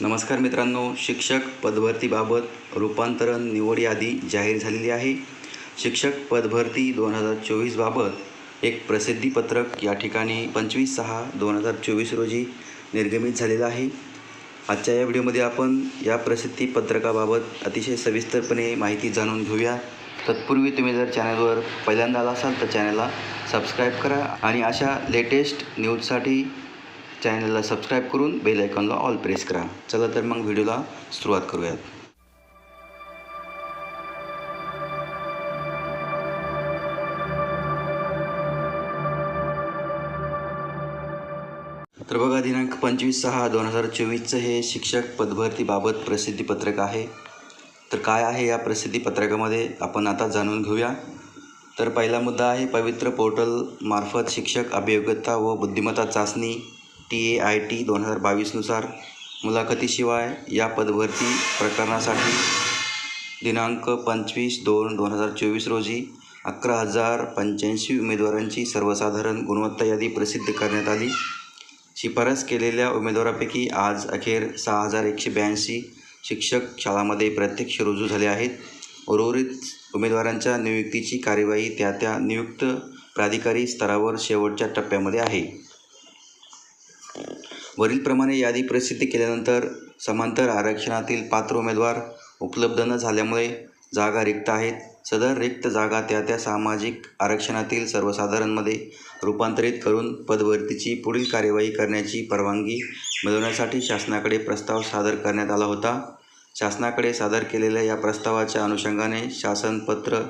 नमस्कार मित्रांनो शिक्षक पदभरतीबाबत रूपांतरण निवड यादी जाहीर झालेली आहे. शिक्षक पदभरती दोन हजार चोवीसबाबत एक प्रसिद्धीपत्रक या ठिकाणी पंचवीस सहा दोन हजार चोवीस रोजी निर्गमित झालेलं आहे. आजच्या या व्हिडिओमध्ये आपण या प्रसिद्धीपत्रकाबाबत अतिशय सविस्तरपणे माहिती जाणून घेऊया. तत्पूर्वी तुम्ही जर चॅनलवर पहिल्यांदा आला असाल तर चॅनलला सबस्क्राईब करा आणि अशा लेटेस्ट न्यूजसाठी चॅनलला सबस्क्राईब करून बेल आयकॉनला ऑल प्रेस करा. चला तर मग व्हिडिओला सुरुवात करूयात. तर बघा दिनांक पंचवीस सहा दोन हजार चोवीसचं हे शिक्षक पदभरतीबाबत प्रसिद्धीपत्रक आहे. तर काय आहे या प्रसिद्धीपत्रकामध्ये आपण आता जाणून घेऊया. तर पहिला मुद्दा आहे पवित्र पोर्टल मार्फत शिक्षक अभियोग्यता व बुद्धिमत्ता चाचणी टी ए आय टी दोन हजार बावीसनुसार मुलाखतीशिवाय या पदभरती प्रकरणासाठी दिनांक पंचवीस दोन दोन हजार चोवीस रोजी अकरा हजार पंच्याऐंशी उमेदवारांची सर्वसाधारण गुणवत्ता यादी प्रसिद्ध करण्यात आली. शिफारस केलेल्या उमेदवारापैकी आज अखेर सहा हजार एकशे ब्याऐंशी शिक्षक शाळामध्ये प्रत्यक्ष रुजू झाले आहेत. उर्वरित उमेदवारांच्या नियुक्तीची कार्यवाही त्या त्या नियुक्त प्राधिकारी स्तरावर शेवटच्या टप्प्यामध्ये आहे. वरीलप्रमाणे यादी प्रसिद्ध केल्यानंतर समांतर आरक्षणातील पात्र उमेदवार उपलब्ध न झाल्यामुळे जागा रिक्त आहेत. सदर रिक्त जागा त्या त्या सामाजिक आरक्षणातील सर्वसाधारणमध्ये रूपांतरित करून पदभरतीची पुढील कार्यवाही करण्याची परवानगी मिळवण्यासाठी शासनाकडे प्रस्ताव सादर करण्यात आला होता. शासनाकडे सादर केलेल्या या प्रस्तावाच्या अनुषंगाने शासनपत्र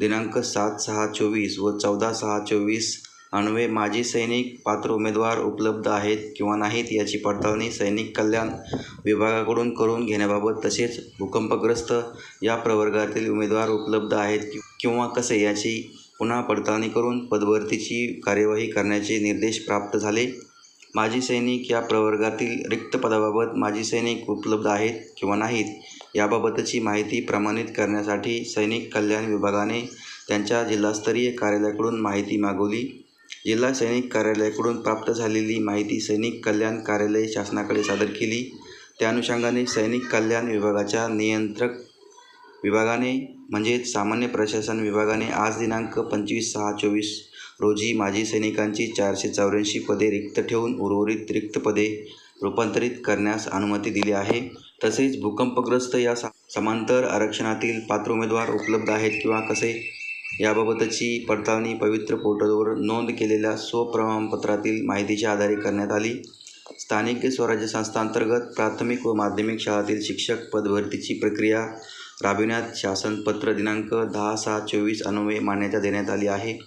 दिनांक सात सहा चोवीस व चौदा सहा चोवीस अन्वये माजी सैनिक पात्र उमेदवार उपलब्ध आहेत किंवा नाहीत याची पडताळणी सैनिक कल्याण विभागाकडून करून घेण्याबाबत तसेच भूकंपग्रस्त या प्रवर्गातील उमेदवार उपलब्ध आहेत किंवा कसे याची पुन्हा पडताळणी करून पदभरतीची कार्यवाही करण्याचे निर्देश प्राप्त झाले? माजी सैनिक या प्रवर्गातील रिक्त पदाबाबत माजी सैनिक उपलब्ध आहेत किंवा नाहीत याबाबतची माहिती प्रमाणित करण्यासाठी सैनिक कल्याण विभागाने त्यांच्या जिल्हास्तरीय कार्यालयाकडून माहिती मागवली. जिल्हा सैनिक कार्यालयाकडून प्राप्त झालेली माहिती सैनिक कल्याण कार्यालय शासनाकडे सादर केली. त्या अनुषंगाने सैनिक कल्याण विभागाच्या नियंत्रक विभागाने म्हणजेच सामान्य प्रशासन विभागाने आज दिनांक पंचवीस सहा चोवीस रोजी माजी सैनिकांची चारशे चौऱ्याऐंशी पदे रिक्त ठेवून उर्वरित रिक्त पदे रूपांतरित करण्यास अनुमती दिली आहे. तसेच भूकंपग्रस्त या सा समांतर आरक्षणातील पात्र उमेदवार उपलब्ध आहेत किंवा कसे? याबाबतची पडताळणी पवित्र पोर्टलवर नोंद केलेल्या स्वप्रमाणपत्रातील माहितीच्या आधारे करण्यात आली. स्थानिक स्वराज्य संस्थांतर्गत प्राथमिक व माध्यमिक शाळातील शिक्षक पदभरतीची प्रक्रिया राबविण्यात शासनपत्र दिनांक दहा सहा चोवीस अन्वये मान्यता देण्यात आली आहे.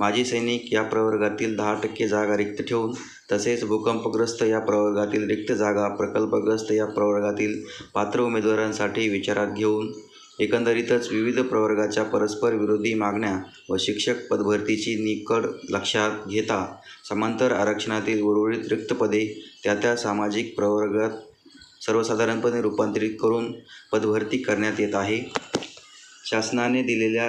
माजी सैनिक या प्रवर्गातील दहा टक्के जागा रिक्त ठेवून तसेच भूकंपग्रस्त या प्रवर्गातील रिक्त जागा प्रकल्पग्रस्त या प्रवर्गातील पात्र उमेदवारांसाठी विचारात घेऊन एकंदरीतच विविध प्रवर्गाच्या परस्पर विरोधी मागण्या व शिक्षक पदभरतीची निकड लक्षात घेता समांतर आरक्षणातील उर्वरित रिक्त पदे त्या त्या सामाजिक प्रवर्गात सर्वसाधारणपणे रूपांतरित करून पदभरती करण्यात येत आहे. शासनाने दिलेल्या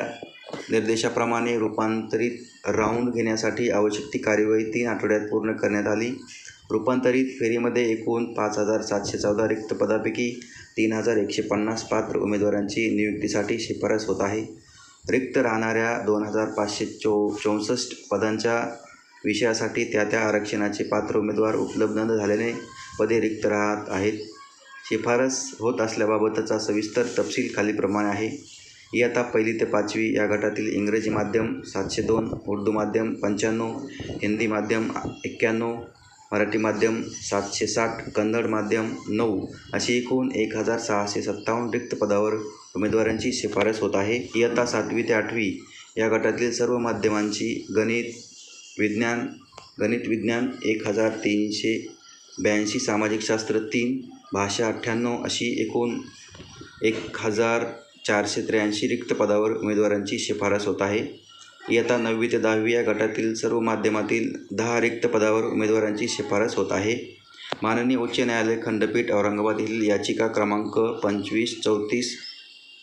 निर्देशाप्रमाणे रूपांतरित राऊंड घेण्यासाठी आवश्यक ती कार्यवाही तीन आठवड्यात पूर्ण करण्यात आली. रूपांतरित फेरीमध्ये एकूण पाच हजार सातशे चौदा रिक्त पदापैकी तीन हजार एकशे पन्नास पात्र उमेदवारांची नियुक्तीसाठी शिफारस होत आहे. रिक्त राहणाऱ्या दोन हजार पाचशे चौ चौसष्ट पदांच्या विषयासाठी त्या त्या आरक्षणाचे पात्र उमेदवार उपलब्ध न झाल्याने पदे रिक्त राहत आहेत. शिफारस होत असल्याबाबतचा सविस्तर तपशील खालीप्रमाणे आहे. इयत्ता पहिली ते पाचवी या गटातील इंग्रजी माध्यम सातशे दोन उर्दू माध्यम पंच्याण्णव हिंदी माध्यम एक्क्याण्णव मराठी माध्यम सातशे साठ कन्नड माध्यम नऊ अशी एकूण एक हजार सहाशे सत्तावन्न रिक्त पदावर उमेदवारांची शिफारस होत आहे. इयत्ता सातवी ते आठवी या गटातील सर्व माध्यमांची गणित विज्ञान गणित विज्ञान एक हजार तीनशे ब्याऐंशी सामाजिकशास्त्र तीन भाषा अठ्ठ्याण्णव अशी एकूण एक हजार चारशे त्र्याऐंशी रिक्त पदावर उमेदवारांची शिफारस होत आहे. इयत्ता नववी ते दहावी या गटातील सर्व माध्यमातील दहा रिक्त पदावर उमेदवारांची शिफारस होत आहे. माननीय उच्च न्यायालय खंडपीठ औरंगाबाद येथील याचिका क्रमांक पंचवीस चौतीस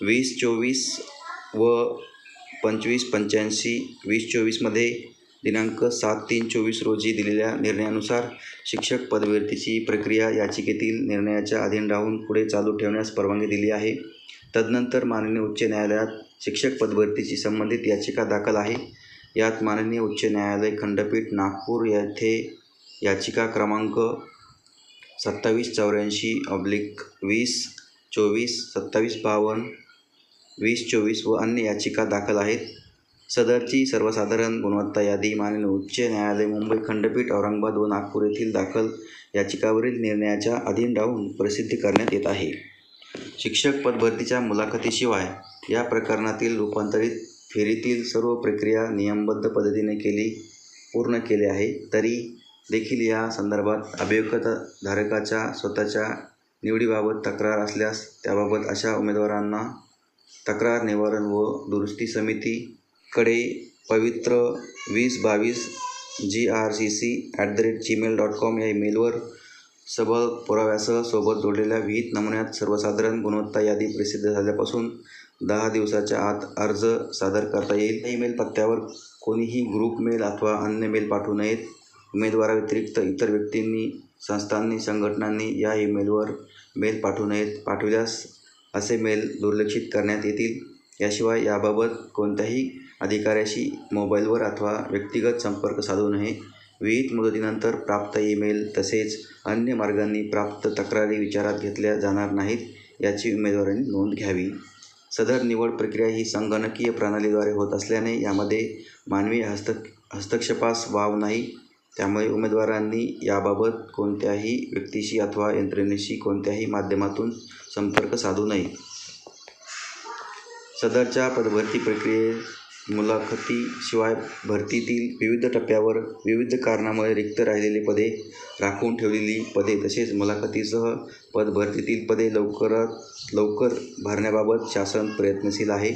वीस चोवीस व पंचवीस पंच्याऐंशी वीस चोवीसमध्ये दिनांक सात तीन चोवीस रोजी दिलेल्या निर्णयानुसार शिक्षक पदभरतीची प्रक्रिया याचिकेतील निर्णयाच्या अधीन राहून पुढे चालू ठेवण्यास परवानगी दिली आहे. तदनंतर माननीय उच्च न्यायालयात शिक्षक पदभरतीशी संबंधित याचिका दाखल आहे. यात माननीय उच्च न्यायालय खंडपीठ नागपूर येथे याचिका क्रमांक सत्तावीस चौऱ्याऐंशी ऑब्लिक वीस चोवीस सत्तावीस बावन्न वीस चोवीस व अन्य याचिका दाखल आहेत. सदरची सर्वसाधारण गुणवत्ता यादी माननीय उच्च न्यायालय मुंबई खंडपीठ औरंगाबाद व नागपूर येथील दाखल याचिकावरील निर्णयाच्या अधीन राहून प्रसिद्ध करण्यात येत आहे. शिक्षक पदभरतीच्या मुलाखतीशिवाय या प्रकरणातील रूपांतरित फेरीतील सर्व प्रक्रिया नियमबद्ध पद्धतीने केली पूर्ण केले आहे तरी देखील या संदर्भात अभियोग्यताधारकाच्या स्वतःच्या निवडीबाबत तक्रार असल्यास त्याबाबत अशा उमेदवारांना तक्रार निवारण व दुरुस्ती समितीकडे पवित्र वीस बावीस G R C C at the rate Gmail dot com या ईमेलवर सबळ पुराव्यासह सोबत जोडलेल्या विहित नमुन्यात सर्वसाधारण गुणवत्ता यादी प्रसिद्ध झाल्यापासून दहा दिवसाच्या आत अर्ज सादर करता येईल. ईमेल पत्त्यावर कोणीही ग्रुप मेल अथवा अन्य मेल पाठवू नयेत. उमेदवाराव्यतिरिक्त इतर व्यक्तींनी संस्थांनी संघटनांनी या ईमेलवर मेल पाठवू नयेत. पाठविल्यास असे मेल दुर्लक्षित करण्यात येतील. याशिवाय याबाबत कोणत्याही अधिकाऱ्याशी मोबाईलवर अथवा व्यक्तिगत संपर्क साधू नये. विहित मुदतीनंतर प्राप्त ईमेल तसेच अन्य मार्गांनी प्राप्त तक्रारी विचारात घेतल्या जाणार नाहीत याची उमेदवारांनी नोंद घ्यावी. सदर निवड प्रक्रिया ही संगणकीय प्रणालीद्वारे होत असल्याने यामध्ये मानवी हस्तक हस्तक्षेपास वाव नाही. त्यामुळे उमेदवारांनी याबाबत कोणत्याही व्यक्तीशी अथवा यंत्रणेशी कोणत्याही माध्यमातून संपर्क साधू नये. सदरच्या पदभरती प्रक्रिये मुलाखतीशिवाय भरतीतील विविध टप्प्यावर विविध कारणामुळे रिक्त राहिलेली पदे राखून ठेवलेली पदे तसेच मुलाखतीसह पदभरतीतील पदे लवकरात लवकर भरण्याबाबत शासन प्रयत्नशील आहे.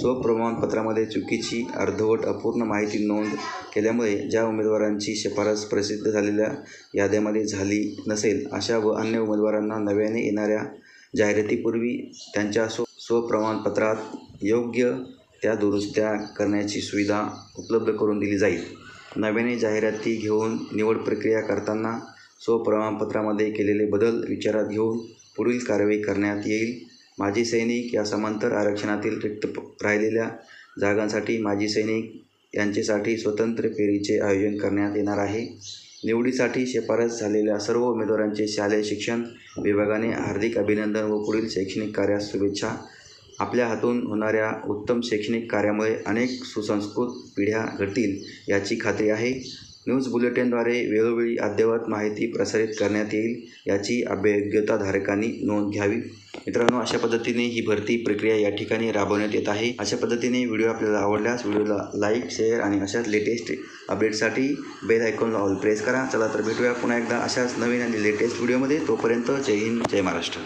स्वप्रमाणपत्रामध्ये चुकीची अर्धवट अपूर्ण माहिती नोंद केल्यामुळे ज्या उमेदवारांची शिफारस प्रसिद्ध झालेल्या याद्यामध्ये झाली नसेल अशा व अन्य उमेदवारांना नव्याने येणाऱ्या जाहिरातीपूर्वी त्यांच्या स्व स्वप्रमाणपत्रात योग्य त्या दुरुस्त्या करण्याची सुविधा उपलब्ध करून दिली जाईल. नव्याने जाहिराती घेऊन निवड प्रक्रिया करताना स्वप्रमाणपत्रामध्ये केलेले बदल विचारात घेऊन पुढील कारवाई करण्यात येईल. माजी सैनिक या समांतर आरक्षणातील रिक्त राहिलेल्या जागांसाठी माजी सैनिक यांच्यासाठी स्वतंत्र फेरीचे आयोजन करण्यात येणार आहे. निवडीसाठी शिफारस झालेल्या सर्व उमेदवारांचे शालेय शिक्षण विभागाने हार्दिक अभिनंदन व पुढील शैक्षणिक कार्यास शुभेच्छा. आपल्या हातून होणाऱ्या उत्तम शैक्षणिक कार्यामुळे अनेक सुसंस्कृत पिढ्या घडतील याची खात्री आहे. न्यूज बुलेटिनद्वारे वेळोवेळी अद्ययावत माहिती प्रसारित करण्यात येईल याची अभियोग्यताधारकांनी नोंद घ्यावी. मित्रांनो अशा पद्धतीने ही भरती प्रक्रिया या ठिकाणी राबवण्यात येत आहे. अशा पद्धतीने व्हिडिओ आपल्याला आवडल्यास व्हिडिओला लाईक शेअर आणि अशाच लेटेस्ट अपडेटसाठी बेल आयकॉनला ऑल प्रेस करा. चला तर भेटूया पुन्हा एकदा अशाच नवीन आणि लेटेस्ट व्हिडिओमध्ये. तोपर्यंत जय हिंद जय महाराष्ट्र.